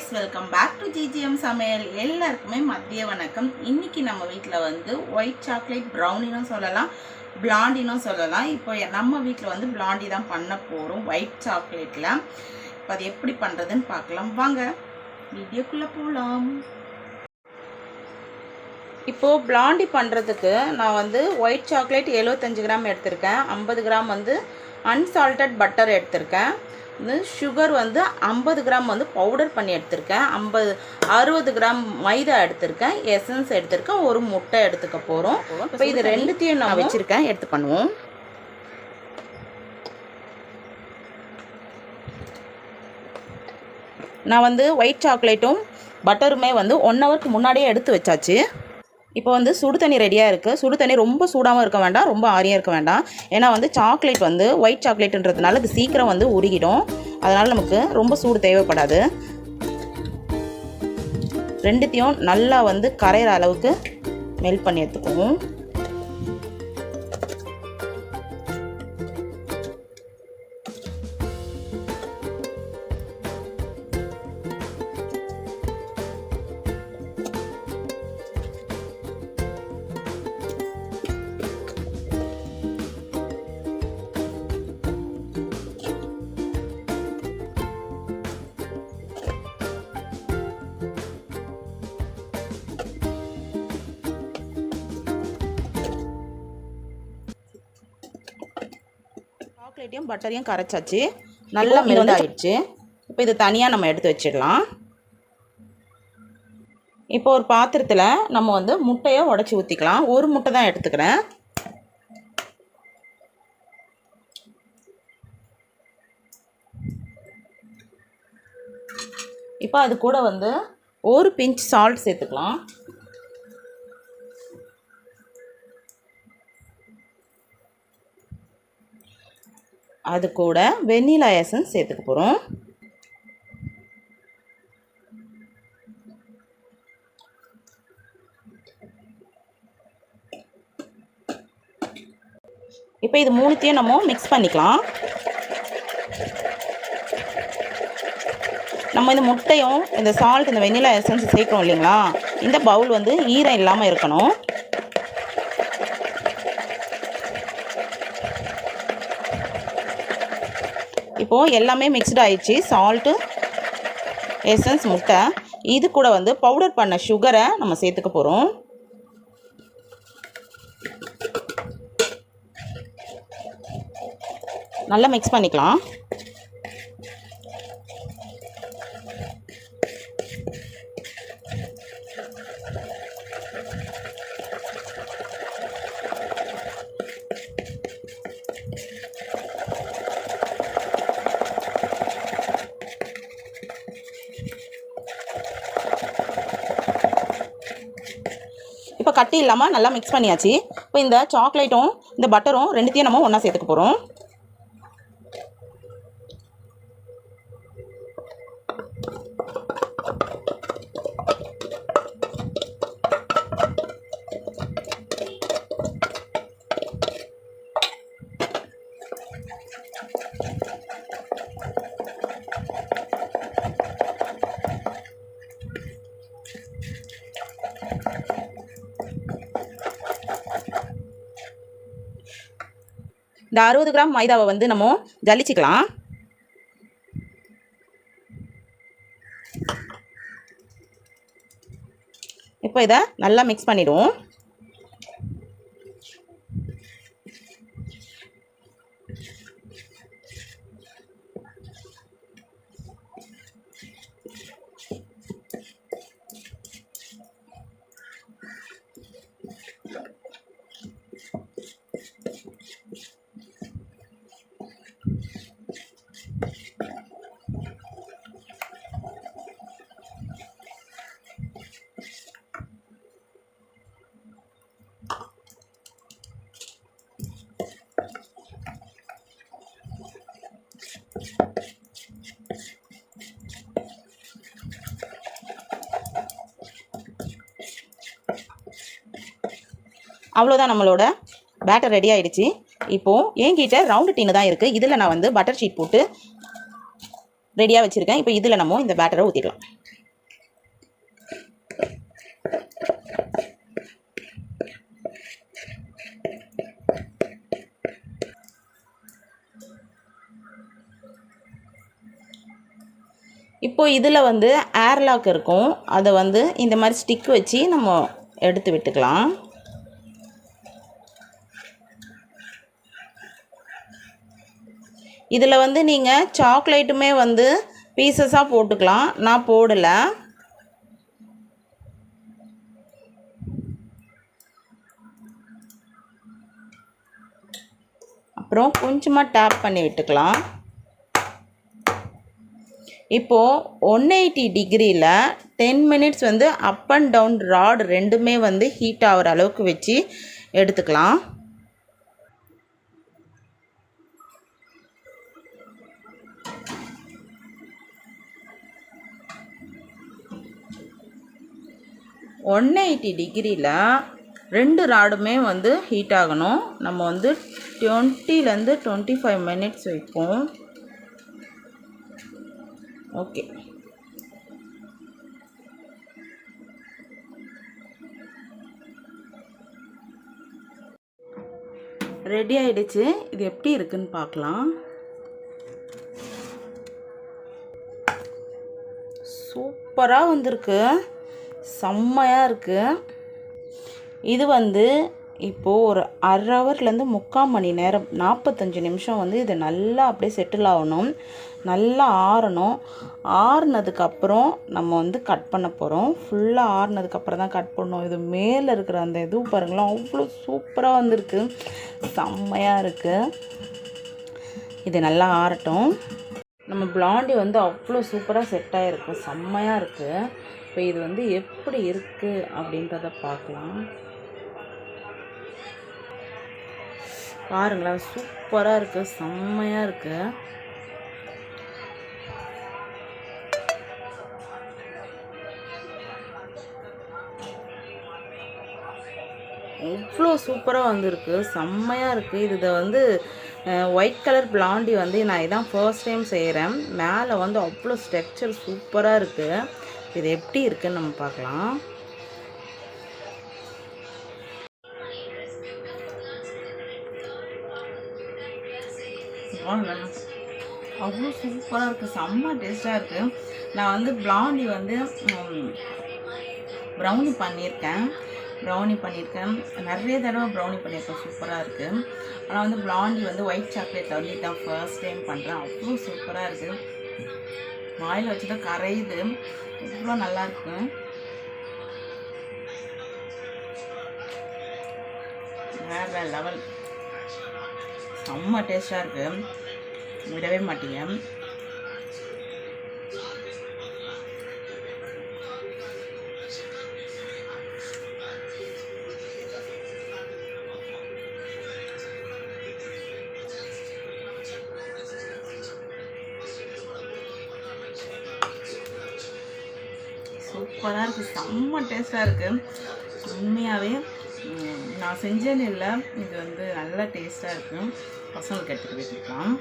Guys welcome back to GGM சமையல் எல்லாருக்குமே மதிய வணக்கம். இன்னைக்கு நம்ம வீட்டில் வந்து ஒயிட் சாக்லேட் ப்ரௌனினும் சொல்லலாம் பிளாண்டினும் சொல்லலாம். இப்போ நம்ம வீட்டில் வந்து பிளாண்டி தான் பண்ண போகிறோம் ஒயிட் சாக்லேட்டில் இப்போ அது எப்படி பண்ணுறதுன்னு பார்க்கலாம். வாங்க வீடியோக்குள்ளே போகலாம் இப்போது பிளாண்டி பண்ணுறதுக்கு நான் வந்து ஒயிட் சாக்லேட் 75 கிராம் எடுத்திருக்கேன். ஐம்பது கிராம் வந்து அன்சால்டட் பட்டர் எடுத்திருக்கேன். வந்து சுகர் வந்து ஐம்பது கிராம் வந்து பவுடர் பண்ணி எடுத்திருக்கேன். ஐம்பது அறுபது கிராம் மைதா எடுத்திருக்கேன். எசன்ஸ் எடுத்திருக்கேன். ஒரு முட்டை எடுத்துக்க போகிறோம் இப்போ இது ரெண்டுத்தையும் நான் வச்சுருக்கேன். எடுத்து பண்ணுவோம். நான் வந்து ஒயிட் சாக்லேட்டும் பட்டருமே வந்து ஒன் ஹவருக்கு முன்னாடியே எடுத்து வச்சாச்சு. இப்போ வந்து சுடு தண்ணி ரெடியாக இருக்குது சுடு தண்ணி ரொம்ப சூடாகவும் இருக்க வேண்டாம் ரொம்ப ஆரியாக இருக்க வேண்டாம். ஏன்னா வந்து சாக்லேட் வந்து ஒயிட் சாக்லேட்டுன்றதுனால அது சீக்கிரம் வந்து உருகிடும். அதனால் நமக்கு ரொம்ப சூடு தேவைப்படாது. ரெண்டுத்தையும் நல்லா வந்து கரையிற அளவுக்கு மெல்ட் பண்ணி எடுத்துக்குவோம். சாக்லேட்டையும் பட்டரையும் கரைச்சாச்சு. நல்லா மெல்ட் ஆயிடுச்சு இப்போ இது தனியாக நம்ம எடுத்து வச்சிடலாம். இப்போ ஒரு பாத்திரத்தில் நம்ம வந்து முட்டையை உடச்சி ஊற்றிக்கலாம் ஒரு முட்டை தான் எடுத்துக்கிறேன். இப்போ அது கூட வந்து ஒரு பிஞ்ச் சால்ட் சேர்த்துக்கலாம். அது கூட வெண்ணிலா எசன்ஸ் சேர்த்துக்க போகிறோம் இப்போ இது மூணுத்தையும் நம்ம மிக்ஸ் பண்ணிக்கலாம். நம்ம இந்த முட்டையும் இந்த சால்ட் இந்த வெண்ணிலா எசன்ஸ் சேர்க்குறோம் இல்லைங்களா? இந்த பவுல் வந்து ஈரம் இல்லாமல் இருக்கணும். இப்போது எல்லாமே மிக்ஸ்டு ஆயிடுச்சு. சால்ட்டு எசன்ஸ் முட்டை. இது கூட வந்து பவுடர் பண்ண சுகரை நம்ம சேர்த்துக்க போகிறோம் நல்லா மிக்ஸ் பண்ணிக்கலாம் இப்போ கட்டி இல்லாமல் நல்லா மிக்ஸ் பண்ணியாச்சு. இப்போ இந்த சாக்லேட்டும் இந்த பட்டரும் ரெண்டுத்தையும் நம்ம ஒன்றா சேர்த்துக்க போகிறோம் இந்த அறுபது கிராம் மைதாவை வந்து நம்ம ஜல்லிச்சிக்கலாம் இப்போ இதை நல்லா மிக்ஸ் பண்ணிவிடுவோம் அவ்வளோதான் நம்மளோட பேட்டர் ரெடி ஆகிடுச்சு இப்போது என்கிட்ட ரவுண்டு டீனு தான் இருக்குது இதில் நான் வந்து பட்டர் ஷீட் போட்டு ரெடியாக வச்சுருக்கேன். இப்போ இதில் நம்ம இந்த பேட்டரை ஊற்றிடலாம் இப்போது இதில் வந்து ஏர்லாக் இருக்கும். அதை வந்து இந்த மாதிரி ஸ்டிக் வச்சு நம்ம எடுத்து விட்டுக்கலாம். இதில் வந்து நீங்கள் சாக்லேட்டுமே வந்து பீசஸாக போட்டுக்கலாம். நான் போடலை. அப்புறம் கொஞ்சமாக டேப் பண்ணி விட்டுக்கலாம். இப்போது ஒன் எயிட்டி டிகிரியில் டென் மினிட்ஸ் வந்து அப் அண்ட் டவுன் ராட் ரெண்டுமே வந்து ஹீட் ஆகிற அளவுக்கு வச்சு எடுத்துக்கலாம். ஒன் எயிட்டி டிகிரியில் ரெண்டு ராடுமே வந்து ஹீட் ஆகணும். நம்ம வந்து டுவெண்ட்டிலேருந்து டுவெண்ட்டி ஃபைவ் மினிட்ஸ் வைப்போம். ஓகே ரெடி ஆகிடுச்சு இது எப்படி இருக்குன்னு பார்க்கலாம். சூப்பராக வந்திருக்கு. செம்மையாக இருக்குது இது வந்து இப்போது ஒரு அரை ஹவர்லேருந்து முக்கால் மணி நேரம் நாற்பத்தஞ்சு நிமிஷம் வந்து இது நல்லா அப்படியே செட்டில் ஆகணும். நல்லா ஆறணும். ஆறுனதுக்கப்புறம் நம்ம வந்து கட் பண்ண போகிறோம் ஃபுல்லாக ஆறுனதுக்கப்புறம் தான் கட் பண்ணணும் இது மேலே இருக்கிற அந்த இது பாருங்களேன் அவ்வளோ சூப்பராக வந்திருக்கு. செம்மையாக இருக்குது இது நல்லா ஆறட்டும். நம்ம பிளாண்டி வந்து அவ்வளோ சூப்பராக செட் ஆகிருக்கு செம்மையாக இருக்குது இப்போ இது வந்து எப்படி இருக்குது அப்படின்றத பார்க்கலாம். பாருங்களேன் சூப்பராக இருக்குது செம்மையாக இருக்குது இவ்வளோ சூப்பராக வந்திருக்கு செம்மையாக இருக்குது இதை வந்து ஒயிட் கலர் பிளாண்டி வந்து நான் இதான் ஃபர்ஸ்ட் டைம் செய்கிறேன் மேலே வந்து அவ்வளோ ஸ்ட்ரக்சர் சூப்பராக இருக்குது இது எப்படி இருக்குதுன்னு நம்ம பார்க்கலாம். அவ்வளோ சூப்பராக இருக்குது செம்ம டேஸ்ட்டாக இருக்குது நான் வந்து பிளாண்டி வந்து ப்ரௌனி பண்ணியிருக்கேன். ப்ரௌனி பண்ணியிருக்கேன். நிறைய தடவை ப்ரௌனி பண்ணியிருக்கேன். சூப்பராக இருக்குது ஆனால் வந்து ப்ராண்டி வந்து ஒயிட் சாக்லேட் வந்து இதான் ஃபர்ஸ்ட் டைம் பண்ணுறேன் அவ்வளோ சூப்பராக இருக்குது வாயில் வச்சு தான் கரையுது இவ்வளோ நல்லாயிருக்கு வேறு லெவல் செம்ம டேஸ்ட்டாக இருக்குது விடவே மாட்டேங்க. சூப்பராக இருக்குது செம்ம டேஸ்ட்டாக இருக்குது உண்மையாகவே நான் செஞ்சேன்னு இல்லை. இது வந்து நல்லா டேஸ்ட்டாக இருக்கும் பசங்களுக்கு எடுத்துகிட்டு போயிட்டுருக்கான்